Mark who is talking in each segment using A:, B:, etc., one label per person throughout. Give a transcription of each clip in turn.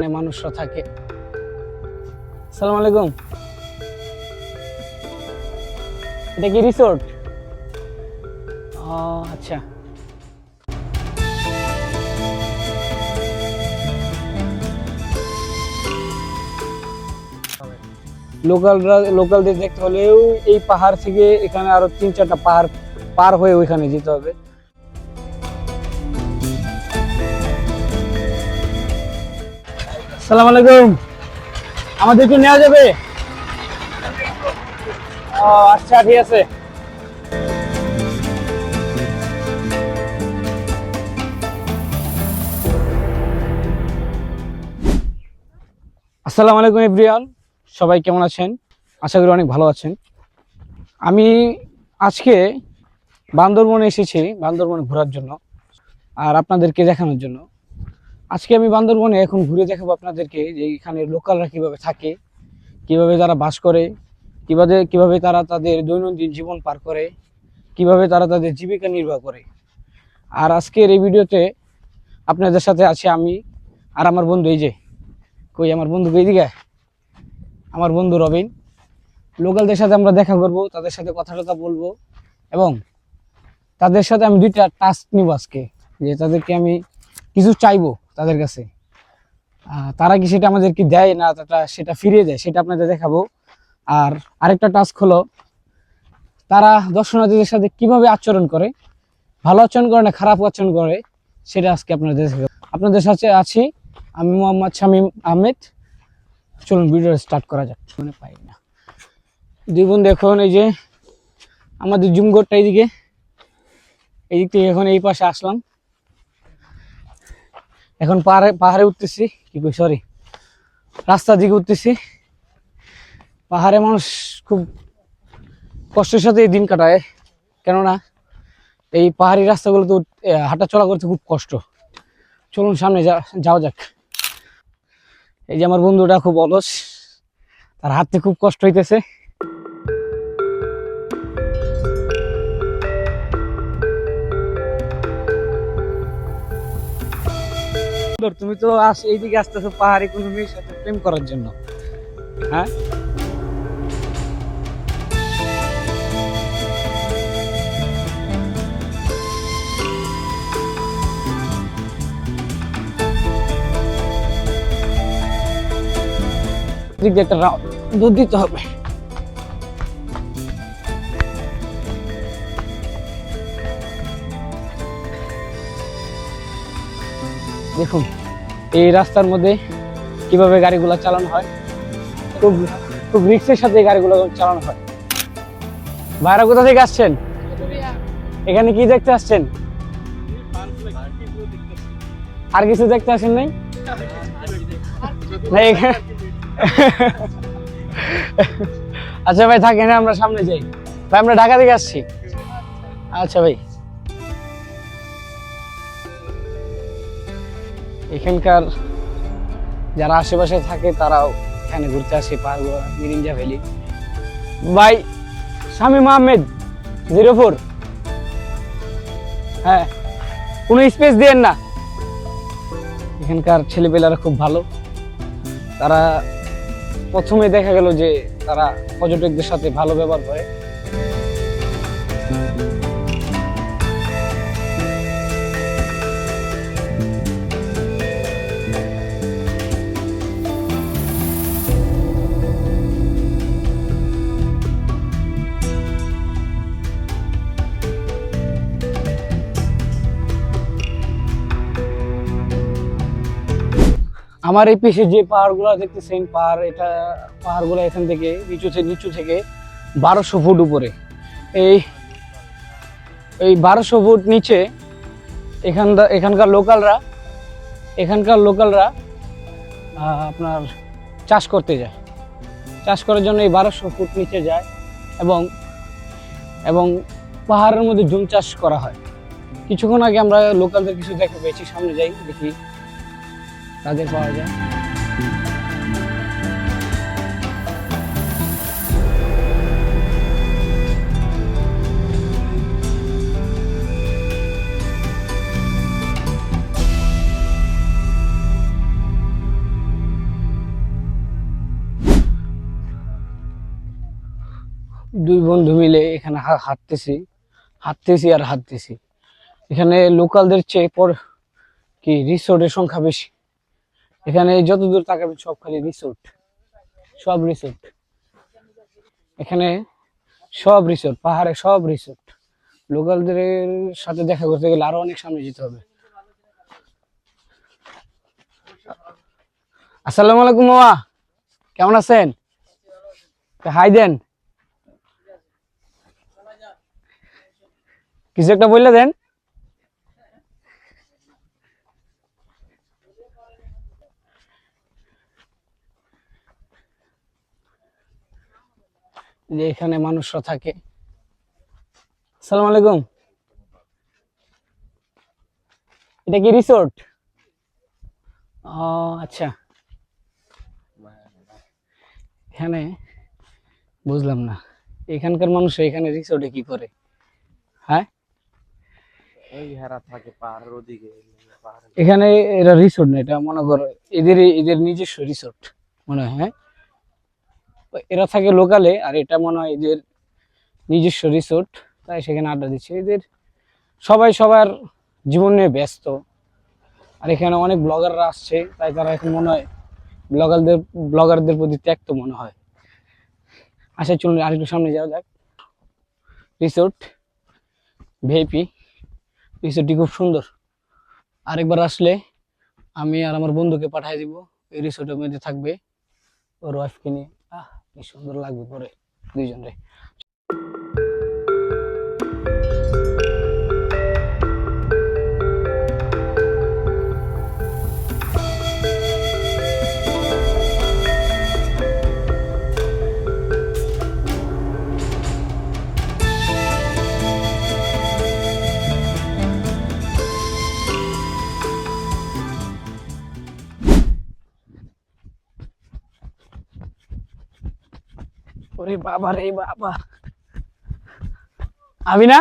A: এখানে মানুষরা থাকে। সালাম আলাইকুম। এটা কি রিসোর্ট আচ্ছা। লোকালরা, লোকালদের দেখতে হলেও এই পাহাড় থেকে এখানে আরও তিন চারটা পাহাড় পার হয়ে ওইখানে যেতে হবে। সালাম আলাইকুম। আমাদেরকে নেওয়া যাবে? ও আচ্ছা ঠিক আছে। আসসালামু আলাইকুম, এভরিওয়ান। সবাই কেমন আছেন? আশা করি অনেক ভালো আছেন। আমি আজকে বান্দরবনে এসেছি, বান্দরবনে ঘোরার জন্য আর আপনাদেরকে দেখানোর জন্য। আজকে আমি বান্দরবনে এখন ঘুরে দেখাবো আপনাদেরকে যে এখানে লোকালরা কীভাবে থাকে, কীভাবে তারা বাস করে, কীভাবে কীভাবে তারা তাদের দৈনন্দিন জীবন পার করে, কীভাবে তারা তাদের জীবিকা নির্বাহ করে। আর আজকের এই ভিডিওতে আপনাদের সাথে আছি আমি আর আমার বন্ধু এই যে, কই আমার বন্ধু কই দিকে আমার বন্ধু রবিন। লোকালদের সাথে আমরা দেখা করব, তাদের সাথে কথা টথা বলব এবং তাদের সাথে আমি দুইটা টাস্ক নিব আজকে, যে তাদেরকে আমি কিছু চাইব। তাদের কাছে। তারা কি সেটা আমাদেরকে দেয় না তারা সেটা ফিরিয়ে দেয়, সেটা আপনাদের দেখাবো। আর আরেকটা টাস্ক হলো, তারা দর্শনার্থীদের সাথে কীভাবে আচরণ করে, ভালো আচরণ করে না খারাপ আচরণ করে, সেটা আজকে আপনাদের আপনাদের সাথে আছি আমি মোহাম্মদ শামীম আহমেদ। চলুন ভিডিও স্টার্ট করা যাক। মনে পাই না। দুই বোন দেখুন এই যে আমাদের জুমগড়টা এইদিকে। এই দিক থেকে এখন এই পাশে আসলাম। এখন পাহাড়ে পাহাড়ে উঠতেছি। কি কই সরি রাস্তার দিকে উঠতেছি। পাহাড়ে মানুষ খুব কষ্টের সাথে এই দিন কাটায়। কেননা এই পাহাড়ি রাস্তাগুলো তো হাঁটা চলা করতে খুব কষ্ট। চলুন সামনে যাওয়া যাক। এই যে আমার বন্ধুটা খুব অলস। তার হাতে খুব কষ্ট হইতেছে। সুন্দর, তুমি তো আস এইদিকে আসতেছো পাহাড়ি কোনো মেয়ের সাথে প্রেম করার জন্য। হ্যাঁ? দিক একটা রাউন্ড দুধ দিতে হবে। দেখুন, এই রাস্তার মধ্যে কীভাবে গাড়িগুলো চালানো হয়, খুব খুব রিক্সের সাথে এই গাড়িগুলো চালানো হয়। ভাইরা, কোথা থেকে আসছেন? এখানে কি দেখতে আসছেন? আর কিছু দেখতে আসেন নাই? আচ্ছা ভাই, থাকেন, আমরা সামনে যাই। ভাই, আমরা ঢাকা থেকে আসছি। আচ্ছা ভাই। এখানকার যারা আশেপাশে থাকে, তারাও এখানে ঘুরতে আসে, পাহাড়গুলো, মিরিঞ্জা ভ্যালি। ভাই শামীম আহমেদ জিরো ফোর। হ্যাঁ কোনো স্পেস দিয়েন না। এখানকার ছেলেপেলারা খুব ভালো। তারা প্রথমে দেখা গেল যে তারা পর্যটকদের সাথে ভালো ব্যবহার করে। আমার এই পিছে যে পাহাড়গুলো দেখতেছেন পাহাড়, এটা পাহাড়গুলো এখান থেকে, নিচু থেকে নিচু থেকে বারোশো ফুট উপরে। এই এই বারোশো ফুট নিচে এখান এখানকার লোকালরা এখানকার লোকালরা আপনার চাষ করতে যায়। চাষ করার জন্য এই বারোশো ফুট নিচে যায় এবং এবং পাহাড়ের মধ্যে জুম চাষ করা হয়। কিছুক্ষণ আগে আমরা লোকালদের কিছু দেখা পেয়েছি, সামনে যাই, দেখি। তাদের পাওয়া যায়। দুই বন্ধু মিলে এখানে হাঁটতেছি। হাঁটতেছি আর হাঁটতেছি। এখানে লোকালদের চেয়ে পর কি রিসোর্টের সংখ্যা বেশি। এখানে যতদূর তাকাবেন সব খালি রিসোর্ট সব রিসোর্ট এখানে সব রিসোর্ট পাহাড়ে সব রিসোর্ট লোকালদের সাথে দেখা করতে গেলে আরও অনেক সামনে যেতে হবে। আসসালামু আলাইকুম মামা, কেমন আছেন? হাই দেন। কিছু একটা বললে দেন। যে এখানে মানুষরা থাকে। সালাম আলাইকুম। এটা কি রিসোর্ট ও আচ্ছা। এখানে বুঝলাম না। এখানকার মানুষ এখানে রিসোর্টে কি করে? হ্যাঁ? এখানে এরা রিসোর্ট না এটা মনে করো এদের এদের নিজস্ব রিসোর্ট মনে হয় হ্যাঁ? এরা থাকে লোকালে আর এটা মনে হয় এদের নিজস্ব রিসোর্ট তাই সেখানে আড্ডা দিচ্ছে। এদের সবাই সবার জীবন নিয়ে ব্যস্ত। আর এখানে অনেক ব্লগাররা আসছে, তাই তারা এখন মনে হয় ব্লগারদের ব্লগারদের প্রতি ত্যাক্ত মনে হয়। আচ্ছা চলুন আরেকটু সামনে যাওয়া যাক। রিসোর্ট ভিআইপি রিসোর্টটি খুব সুন্দর। আরেকবার আসলে আমি আর আমার বন্ধুকে পাঠিয়ে দিব, এই রিসোর্টের মধ্যে থাকবে ওর ওয়াইফকে নিয়ে। কি সুন্দর লাগবে পরে দুইজন রে। ওরে বাবা রে বাবা। আমি না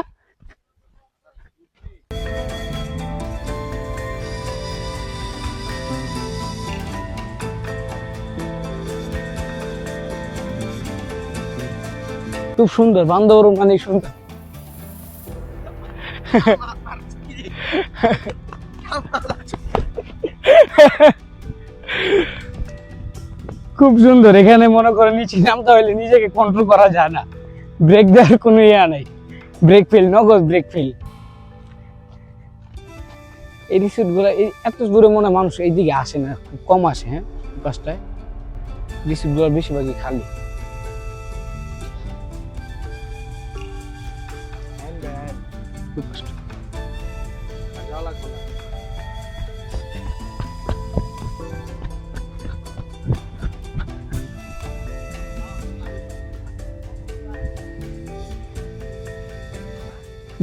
A: খুব সুন্দর বান্ধব মানে সুন্দর। খুব সুন্দর। এখানে মনে করে নিচে নামতে হলে নিজেকে কন্ট্রোল করা যায় না। ব্রেক দেওয়ার কোনো ইয়া নেই। ব্রেক ফেল নগদ ব্রেক ফেল এই রিসোর্টগুলো, এই এত দূরে মনে মানুষ এইদিকে আসে না, খুব কম আসে হ্যাঁ এই পাশটায় রিসোর্টগুলো বেশিরভাগই খালি। ওই পাশটা।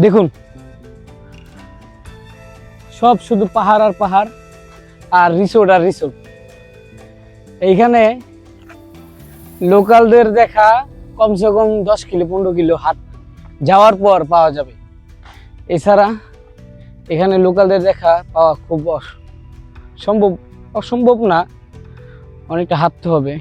A: দেখুন। সব শুধু পাহাড় আর পাহাড় আর রিসোর্ট আর রিসোর্ট এইখানে লোকালদের দেখা কমসে কম দশ কিলো, পনেরো কিলো হাট যাওয়ার পর পাওয়া যাবে। এছাড়া এখানে লোকালদের দেখা পাওয়া খুব সম্ভব, অসম্ভব না, অনেকটা হাঁটতে হবে।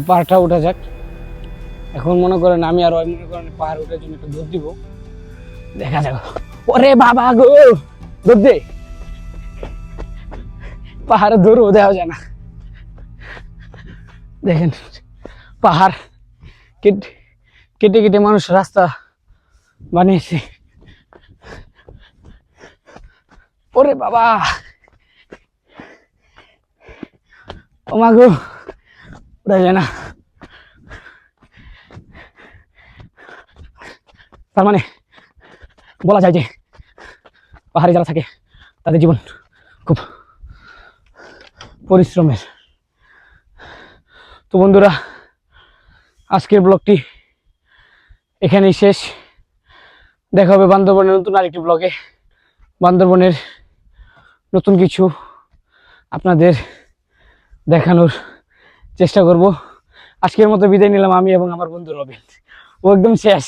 A: এই পাহাড়টা ওঠা যাক। এখন মনে করেন আমি আর ওই মনে করেন পাহাড় ওঠার জন্য একটু দৌড় দিব। দেখা যাক। ওরে বাবা গো! দৌড় দে। পাহাড়ে দৌড়ও দেওয়া যায় না। দেখেন, পাহাড় কেটে কেটে কেটে মানুষ রাস্তা বানিয়েছে। ওরে বাবা! ও মা ওরা যায় না। তার মানে বলা যায় যে পাহাড়ে যারা থাকে, তাদের জীবন খুব পরিশ্রমের। তো বন্ধুরা, আজকের ব্লগটি এখানেই শেষ। দেখা হবে বান্দরবনের নতুন আরেকটি ব্লগে। বান্দরবনের নতুন কিছু আপনাদের দেখানোর চেষ্টা করব। আজকের মতো বিদায় নিলাম আমি এবং আমার বন্ধু রবিন। ও একদম শেষ।